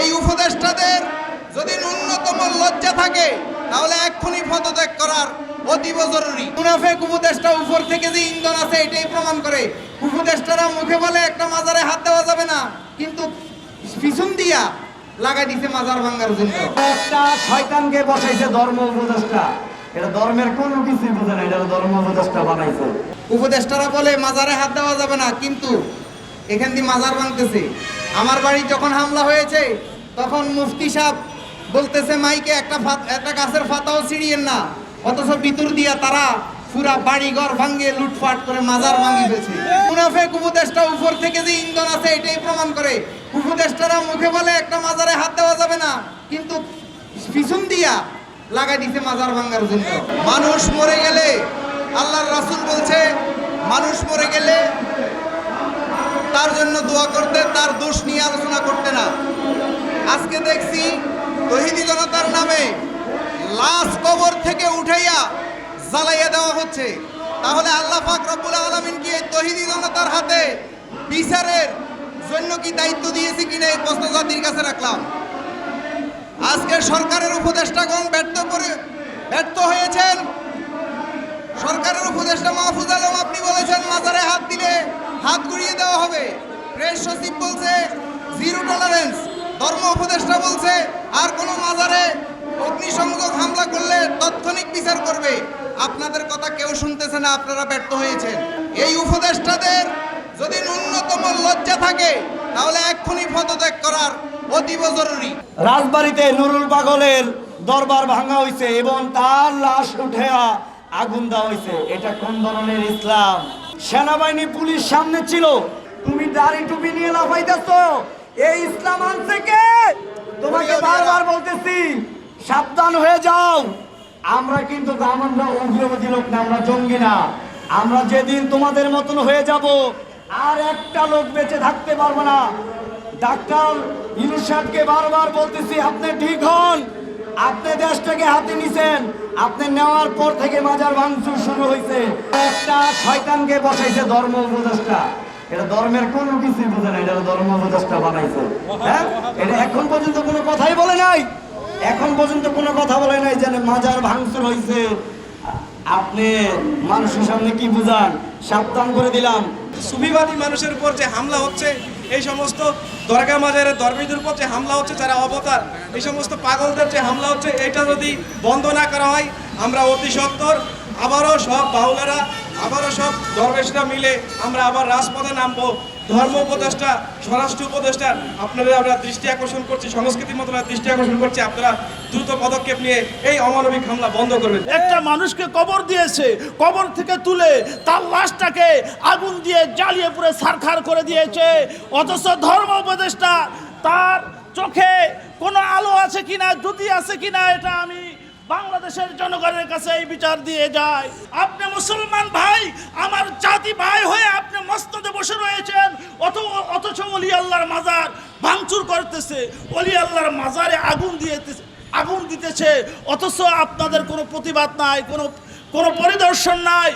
এই উপদেষ্টাদের যদি ন্যূনতম লজ্জা থাকে তাহলে এক্ষুনি পদত্যাগ করার অতীব জরুরি। মুনাফেক উপদেষ্টা উপর থেকে যে ইন্ধন আছে এটাই প্রমাণ করে। উপদেষ্টারা মুখে বলে একটা মাজারে হাত দেওয়া যাবে না কিন্তু পিছন দিয়া লাগাই দিছে মাজার ভাঙ্গার জন্য। একটা শয়তানকে বসাইছে ধর্ম উপদেষ্টা। এটা ধর্মের কোনো কিছুই বোঝে না এটা ধর্ম উপদেষ্টা বানাইছে। উপদেষ্টারা বলে মাজারে হাত দেওয়া যাবে না কিন্তু এখান দিয়ে মাজার ভাঙতেছে। আমার বাড়ি যখন হামলা হয়েছে, তখন মুফতি সাহেব বলতেছে, মাইকে একটা একটা গাছের ফাতাও ছিড়িয়েন না, অথচ ভিতর দিয়া তারা পুরা বাড়ি ঘর ভাঙ্গে লুটপাট করে মাজার ভাঙি ফেলছে মুনাফেক উপদেষ্টা উপর থেকে যে ইন্ধন আছে, এটাই প্রমাণ করে। উপদেষ্টারা মুখে বলে, একটা মাজারে হাত দেওয়া যাবে না। কিন্তু পিছন দিয়া লাগাই দিছে মাজার ভাঙ্গার জন্য। মানুষ মরে গেলে, আল্লাহর রাসূল বলছে, মানুষ মরে গেলে তার জন্য দোয়া করতে, তার দোষ নিয়ে আলোচনা করতে না। আজকে দেখছি তহিদি জনতার নামে লাশ কবর থেকে উঠাইয়া জ্বালাইয়া দেওয়া হচ্ছে। তাহলে আল্লাহ পাক রব্বুল আলামিন কি এই তহিদি জনতার হাতে বিচারের জন্য কি দায়িত্ব দিয়েছে কিনা এই প্রশ্ন জাতির কাছে রাখলাম। আজকে সরকারের উপদেষ্টাগণ ব্যর্থ করে ব্যর্থ হয়েছেন। সরকারের উপদেষ্টা মাহফুজ আলম, আপনি বলেছেন মাজারে হাত দিলে হাত গুড়িয়ে দেওয়া হবে। প্রেস সচিব বলছে, জিরো টলারেন্স ধর্ম উপদেষ্টা বলছে, আর কোনো মাজারে অগ্নিসংযোগ হামলা করলে তাৎক্ষণিক বিচার করবে। আপনাদের কথা কেউ শুনতেছে না, আপনারা ব্যর্থ হয়েছেন। এই উপদেষ্টাদের যদি ন্যূনতম লজ্জা থাকে, তাহলে এক্ষুনি পদত্যাগ করার অতীব জরুরি। রাজবাড়িতে নুরুল পাগলের দরবার ভাঙা হয়েছে এবং তার লাশ উঠে আগুন দেওয়া হয়েছে। এটা কোন ধরনের ইসলাম? সেনাবাহিনী পুলিশ সামনে ছিল। তুমি দাড়ি টুপি নিয়ে লাফাইতেছ। এই ইসলাম আনছে কে? তোমাকে বারবার বলতেছি সাবধান হয়ে যাও। আমরা কিন্তু আমরা উগ্রবাদী লোক না আমরা জঙ্গি না। আমরা যেদিন তোমাদের মতন হয়ে যাব আর একটা লোক বেঁচে থাকতে পারব না। ডাক্তার ইনুস সাহেবকে বারবার বলতেছি আপনি ঠিক হন। আপনি দেশটাকে হাতে নিছেন, আপনি নেওয়ার পর থেকে মাজার ভাঙচুর শুরু হয়েছে একটা শয়তানকে বসাইছে ধর্ম উপদেষ্টা। এটা ধর্মের কোনো কিছুই বোঝে না, এটা ধর্ম উপদেষ্টা বানাইছে। হ্যাঁ? এটা এখন পর্যন্ত কোনো কথাই বলে নাই। এখন পর্যন্ত কোনো কথা বলে নাই যে মাজার ভাঙচুর হয়েছে আপনি মানুষের সামনে কি বুঝান? সাবধান করে দিলাম। সুবিবাদী মানুষের উপর যে হামলা হচ্ছে এই সমস্ত দরগা মাজারের ধর্মীদের উপর যে হামলা হচ্ছে, যারা অবতার, এই সমস্ত পাগলদের যে হামলা হচ্ছে, এটা যদি বন্ধ না করা হয়, আমরা অতি সত্তর আবারও সব বাউলারা আবারও সব দরবেশরা মিলে আমরা আবার রাজপথে নামবো। ধর্ম উপদেষ্টা, স্বরাষ্ট্র উপদেষ্টা, আপনাদের আমরা দৃষ্টি আকর্ষণ করছি সংস্কৃতি মন্ত্রণালয়ের দৃষ্টি আকর্ষণ করছি, আপনারা দ্রুত পদক্ষেপ নিয়ে এই অমানবিক হামলা বন্ধ করবেন। একটা মানুষকে কবর দিয়েছে, কবর থেকে তুলে তার লাশটাকে আগুন দিয়ে জ্বালিয়ে পুরে সারখার করে দিয়েছে। অথচ ধর্ম উপদেষ্টা, তার চোখে কোনো আলো আছে কিনা যদি আছে কিনা, এটা আমি বাংলাদেশের জনগণের কাছে এই বিচার দিয়ে যায়। আপনি মুসলমান ভাই, আমার জাতি ভাই হয়ে আপনি মস্তদে বসে রয়েছেন, অথ অথচ অলি আল্লাহর মাজার ভাঙচুর করতেছে, অলি আল্লাহর মাজারে আগুন দিয়েতেছে আগুন দিতেছে, অথচ আপনাদের কোনো প্রতিবাদ নাই, কোনো কোনো পরিদর্শন নাই।